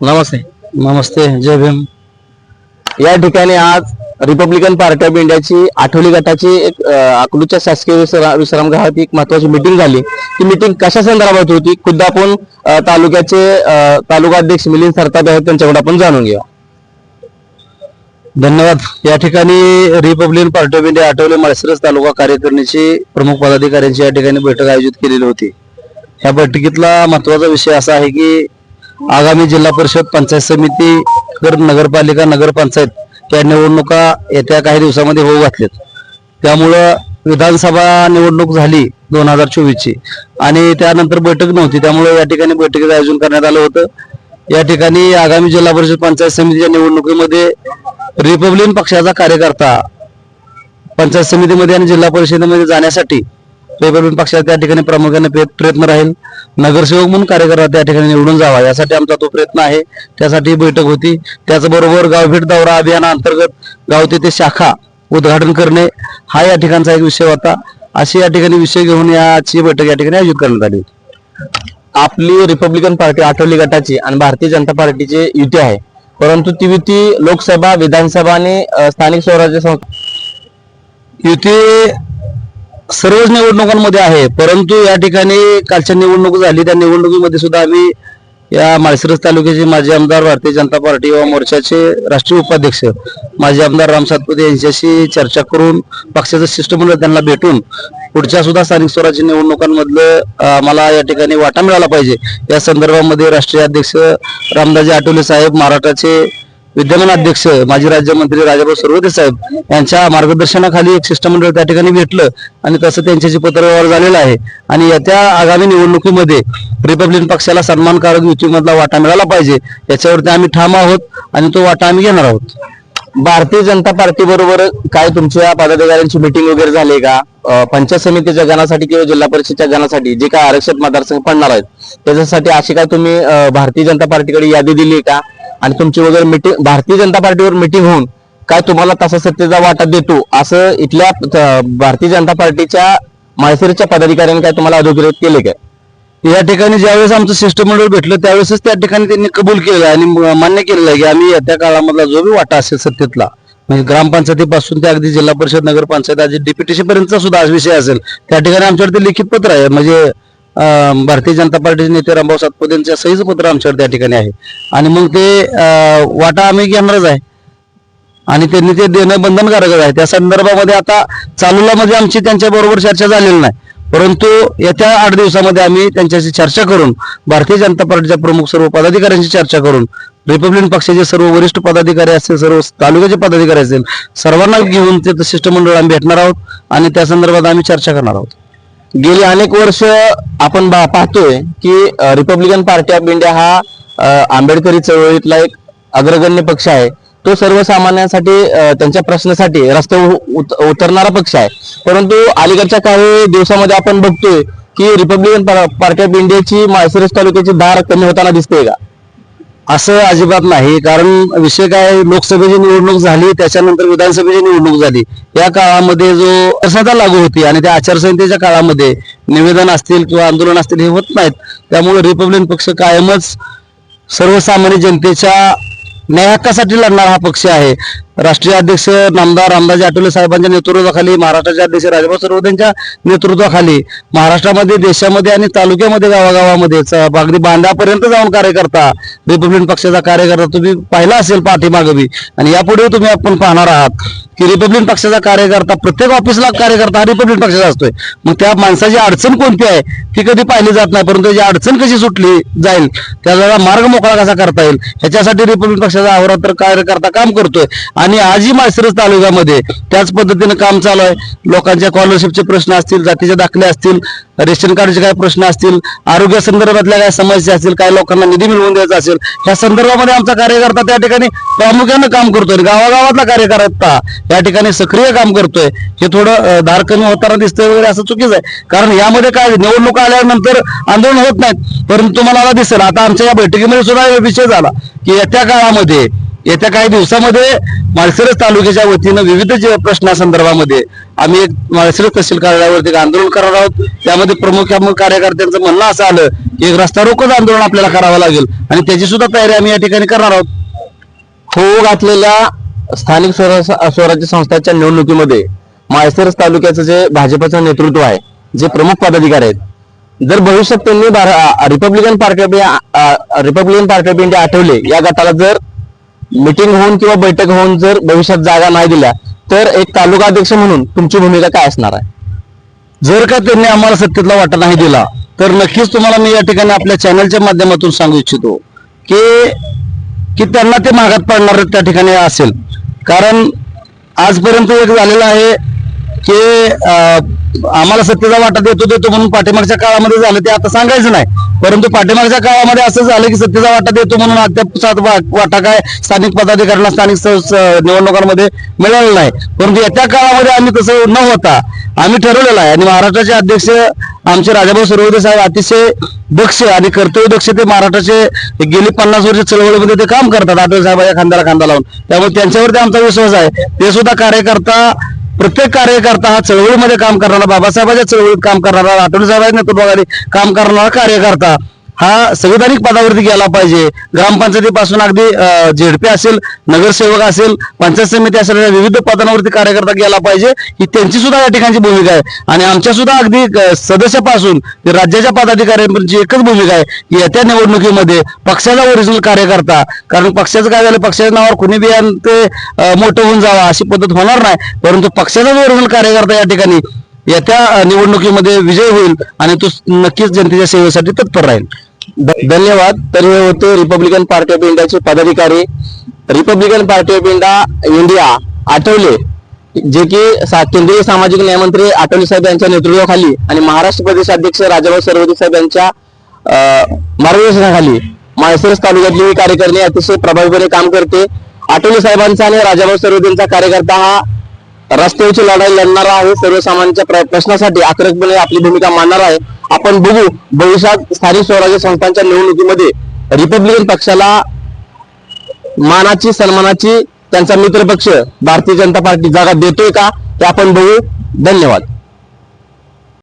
नमस्ते. नमस्ते जय भीम. या ठिकाणी आज रिपब्लिकन पार्टी ऑफ इंडियाची आठवली गटाची एक अ, अकलूजच्या शासकीय विश्रा- विश्रामगृहात एक महत्वाची मिटिंग झाली. ती मिटिंग कशा संदर्भात होती? खुद्द आपण तालुक्याचे तालुका अध्यक्ष मिलिंद सरताप आहेत त्यांच्याकडे आपण जाणून घेऊ. धन्यवाद. या ठिकाणी Republican Party of India Athawale Malshiras तालुका कार्यकारिणीची प्रमुख पदाधिकाऱ्यांची या ठिकाणी बैठक आयोजित केलेली होती. या बैठकीतला महत्त्वाचा विषय असा आहे की आगामी जिल्हा परिषद पंचायत समिती तर नगरपालिका नगरपंचायत या निवडणुका येत्या काही दिवसामध्ये होऊ घातल्यात त्यामुळं विधानसभा निवडणूक झाली दोन हजार चोवीसची. आणि त्यानंतर बैठक नव्हती. त्यामुळे या ठिकाणी बैठकीचं आयोजन करण्यात आलं होतं. या ठिकाणी आगामी जिल्हा परिषद पंचायत समितीच्या निवडणुकीमध्ये रिपब्लिकन पक्षाचा कार्यकर्ता पंचायत समितीमध्ये आणि जिल्हा परिषदेमध्ये जाण्यासाठी पेपरबिन पक्षाचा त्या ठिकाणी प्रामुख्याने प्रयत्न राहील. नगरसेवक म्हणून कार्यकर्ता त्या ठिकाणी निवडून जावा. यासाठी आमचा तो प्रयत्न आहे. त्यासाठी बैठक होती. त्याचबरोबर गावभेट दौरा अभियानाअंतर्गत गाव तेथे शाखा उद्घाटन करणे हा या ठिकाणचा एक विषय होता. अशी या ठिकाणी विषय घेऊन याची बैठक या ठिकाणी आयोजित करण्यात आली आपली रिपब्लिकन पार्टी आठवली गटाची आणि भारतीय जनता पार्टीची युती आहे. परंतु ती युती लोकसभा विधानसभा आणि स्थानिक स्वराज्य संस्था युती सर्वच निवडणुकांमध्ये आहे परंतु या ठिकाणी कालच्या निवडणूक झाली त्या निवडणुकीमध्ये सुद्धा आम्ही या माळशिरस तालुक्याचे माजी आमदार भारतीय जनता पार्टी व मोर्चाचे राष्ट्रीय उपाध्यक्ष माजी आमदार राम सातपुते यांच्याशी चर्चा करून पक्षाचं शिष्टमंडळ त्यांना भेटून पुढच्या सुद्धा स्थानिक स्वराज्य निवडणुकांमधलं मला या ठिकाणी वाटा मिळाला पाहिजे. या संदर्भामध्ये राष्ट्रीय अध्यक्ष रामदाजी आठवले साहेब महाराष्ट्राचे विद्यमान अध्यक्ष माजी राज्यमंत्री राजाभाऊ सरवदे साहेब यांच्या मार्गदर्शनाखाली एक शिष्टमंडळ त्या ठिकाणी भेटलं आणि तसं त्यांच्याशी पत्रव्यवहार झालेला आहे आणि येत्या आगामी निवडणुकीमध्ये रिपब्लिकन पक्षाला सन्मानकारक युतीमधला वाटा मिळाला पाहिजे याच्यावरती आम्ही ठाम आहोत आणि तो वाटा आम्ही घेणार आहोत. भारतीय जनता पार्टी बरोबर काय तुमच्या पदाधिकाऱ्यांची मिटिंग वगैरे झाली का? पंचायत समितीच्या गणासाठी किंवा जिल्हा परिषदच्या गणासाठी जे काय आरक्षित मतदारसंघ पडणार आहेत त्याच्यासाठी अशी काय तुम्ही भारतीय जनता पार्टीकडे यादी दिली का? आणि तुमची वगैरे मिटिंग भारतीय जनता पार्टीवर मिटिंग होऊन काय तुम्हाला तसा सत्तेचा वाटा देतो असं इथल्या भारतीय जनता पार्टीच्या माळशिरसच्या पदाधिकाऱ्यांनी काय तुम्हाला अधोग्रहित केले काय? या ठिकाणी ज्यावेळेस आमचं शिष्टमंडळ भेटलं त्यावेळेसच त्या ठिकाणी त्यांनी कबूल केलं आणि मान्य केलेलं आहे की आम्ही येत्या काळामधला जो बी वाटा असेल सत्तेतला म्हणजे ग्रामपंचायतीपासून ते अगदी जिल्हा परिषद नगरपंचायत आज डिप्युटेशन पर्यंतचा सुद्धा आज विषय असेल. त्या ठिकाणी आमच्याकडे लिखित पत्र आहे म्हणजे भारतीय जनता पार्टीचे नेते रामभाऊ सातपुतेंच्या सहीचं पत्र आमच्याकडे त्या ठिकाणी आहे. आणि मग ते वाटा आम्ही घेणारच आहे. आणि त्यांनी ते देणं बंधनकारकच आहे. त्या संदर्भामध्ये आता चालूला मध्ये आमची त्यांच्या बरोबर चर्चा झालेली नाही. परंतु येत्या आठ दिवसामध्ये आम्ही त्यांच्याशी चर्चा करून भारतीय जनता पार्टीच्या प्रमुख सर्व पदाधिकाऱ्यांशी चर्चा करून रिपब्लिकन पक्षाचे सर्व वरिष्ठ पदाधिकारी असतील सर्व तालुक्याचे पदाधिकारी असतील सर्वांना घेऊन ते शिष्टमंडळ आम्ही भेटणार आहोत. आणि त्या संदर्भात आम्ही चर्चा करणार आहोत. गेली अनेक वर्ष आपण पाहतोय की रिपब्लिकन पार्टी ऑफ इंडिया हा आंबेडकरी चळवळीतला एक अग्रगण्य पक्ष आहे. तो सर्वसामान्यांसाठी त्यांच्या प्रश्नासाठी रस्त्यावर उत- उतरणारा पक्ष आहे. परंतु अलीकडच्या काही दिवसामध्ये आपण बघतोय की रिपब्लिकन पार्टी ऑफ इंडियाची माळशिरस तालुक्याची धार कमी होताना दिसते का? असं अजिबात नाही. कारण विषय काय लोकसभेची निवडणूक झाली त्याच्यानंतर विधानसभेची निवडणूक झाली. या काळामध्ये जो आचारसंहिता लागू होती आणि त्या आचारसंहितेच्या काळामध्ये निवेदन असतील किंवा आंदोलन असतील हे होत नाहीत. त्यामुळे रिपब्लिकन पक्ष कायमच सर्वसामान्य जनतेच्या न्याय हक्कासाठी लढणारा हा पक्ष आहे. राष्ट्रीय अध्यक्ष नामदार रामदाजी आठवले साहेबांच्या नेतृत्वाखाली महाराष्ट्राचे अध्यक्ष राजभाऊ सर्व नेतृत्वाखाली महाराष्ट्रामध्ये देशामध्ये आणि तालुक्यामध्ये गावागावामध्ये अगदी बांधापर्यंत जाऊन कार्यकर्ता रिपब्लिकन पक्षाचा कार्यकर्ता तुम्ही पाहिला असेल पाठीमागे बी आणि यापुढे तुम्ही आपण पाहणार आहात की रिपब्लिकन पक्षाचा कार्यकर्ता प्रत्येक ऑफिसला कार्यकर्ता हा रिपब्लिकन पक्षाचा असतोय. मग त्या माणसाची अडचण कोणती आहे? ती कधी पाहिली जात नाही परंतु त्याची अडचण कशी सुटली जाईल? त्याचा मार्ग मोकळा कसा करता येईल? ह्याच्यासाठी रिपब्लिकन पक्षाचा अहोरात्र कार्यकर्ता काम करतोय. आणि आजही माळशिरस तालुक्यामध्ये त्याच पद्धतीनं काम चालू आहे. लोकांच्या स्कॉलरशिपचे प्रश्न असतील जातीचे दाखले असतील रेशन कार्डचे काय प्रश्न असतील आरोग्य संदर्भातल्या काय समस्या असतील काय लोकांना निधी मिळवून द्यायचा असेल ह्या संदर्भामध्ये आमचा कार्यकर्ता त्या ठिकाणी प्रामुख्यानं काम करतोय. गावागावातला कार्यकर्ता या ठिकाणी सक्रिय काम करतोय. हे थोडं धार कमी होताना दिसतंय वगैरे असं चुकीचं आहे. कारण यामध्ये काय निवडणूक आल्यानंतर आंदोलन होत नाहीत. परंतु तुम्हाला दिसेल आता आमच्या या बैठकीमध्ये सुद्धा विषय झाला की येत्या काळामध्ये येत्या काही दिवसामध्ये माळशिरस तालुक्याच्या वतीनं विविध जे प्रश्नासंदर्भामध्ये आम्ही एक माळशिरस तहसील कार्यालयावरती एक आंदोलन करणार आहोत. त्यामध्ये प्रमुख कार्यकर्त्यांचं म्हणणं असं आलं की एक रस्ता रोखच आंदोलन आपल्याला करावं लागेल आणि त्याची सुद्धा तयारी आम्ही या ठिकाणी करणार आहोत. होऊ घातलेल्या स्थानिक स्वरा- स्वराज्य संस्थांच्या निवडणुकीमध्ये माळशिरस तालुक्याचं जे भाजपचं नेतृत्व आहे जे प्रमुख पदाधिकारी आहेत जर भविष्यात त्यांनी भार- Republican Party of India- Republican Party of India Athawale या गटाला जर मिटिंग होऊन किंवा बैठक होऊन जर भविष्यात जागा नाही दिल्या तर एक तालुका अध्यक्ष म्हणून तुमची भूमिका काय असणार आहे? जर का त्यांनी आम्हाला सत्तेतला वाटा नाही दिला तर नक्कीच तुम्हाला मी या ठिकाणी आपल्या चॅनलच्या माध्यमातून सांगू इच्छितो की की त्यांना ते मागात पडणार त्या ठिकाणी असेल. कारण आजपर्यंत एक झालेलं आहे की आम्हाला सत्तेचा वाटा देतो देतो म्हणून पाठीमागच्या काळामध्ये झालं ते आता सांगायचं नाही. परंतु पाठीमागच्या काळामध्ये असं झालं की सत्तेचा वाटा देतो म्हणून अद्याप वाटा काय स्थानिक पदाधिकाऱ्यांना स्थानिक निवडणुकांमध्ये मिळालेला नाही. परंतु येत्या काळामध्ये आम्ही तसं न होता आम्ही ठरवलेलं आहे. आणि महाराष्ट्राचे अध्यक्ष आमचे राजाभाऊ सरवदे साहेब अतिशय दक्ष आणि कर्तव्य दक्ष ते महाराष्ट्राचे गेली पन्नास वर्ष चळवळीमध्ये ते काम करतात आठवले साहेबांच्या खांद्याला खांदा लावून. त्यामुळे त्यांच्यावरती आमचा विश्वास आहे. ते सुद्धा कार्यकर्ता प्रत्येक कार्यकर्ता हा चळवळीमध्ये काम करणारा बाबासाहेबांच्या चळवळीत काम करणारा आठवले साहेबांच्या नेतृत्वाखाली काम करणारा कार्यकर्ता. हा संविधानिक पदावरती गेला पाहिजे. ग्रामपंचायतीपासून अगदी झेडपी असेल नगरसेवक असेल पंचायत समिती असेल विविध पदांवरती कार्यकर्ता गेला पाहिजे. ही त्यांची सुद्धा या ठिकाणची भूमिका आहे. आणि आमच्या सुद्धा अगदी सदस्यापासून राज्याच्या पदाधिकाऱ्यांची एकच भूमिका आहे की येत्या निवडणुकीमध्ये पक्षाचा ओरिजिनल कार्यकर्ता कारण पक्षाचं काय झालं पक्षाच्या नावावर कुणी बी आणि ते मोठं होऊन जावं अशी पद्धत होणार नाही. परंतु पक्षाचाच ओरिजिनल कार्यकर्ता या ठिकाणी येत्या निवडणुकीमध्ये विजय होईल आणि तो नक्कीच जनतेच्या सेवेसाठी तत्पर राहील. धन्यवाद. तर हे होते रिपब्लिकन पार्टी ऑफ इंडियाचे पदाधिकारी. Republican Party of India India Athawale. जे की केंद्रीय सामाजिक न्यायमंत्री आठवले साहेब यांच्या नेतृत्वाखाली आणि महाराष्ट्र प्रदेश अध्यक्ष राजाभाऊ सरवती साहेब यांच्या अं, मार्गदर्शनाखाली माळसरस तालुक्यातली ही कार्यकारिणी अतिशय प्रभावीपणे काम करते. आठवले साहेबांचा आणि राजाभाऊ सरवतींचा कार्यकर्ता हा रस्त्यावरची लढाई लढणारा आहे. सर्वसामान्यांच्या प्र- प्रश्नासाठी आक्रमकपणे आपली भूमिका मांडणार आहे. आपण बघू भविष्यात स्थानिक स्वराज्य संस्थांच्या निवडणुकीमध्ये रिपब्लिकन पक्षाला मानाची सन्मानाची त्यांचा मित्रपक्ष भारतीय जनता पार्टी जागा देतोय का ते आपण बघू. धन्यवाद.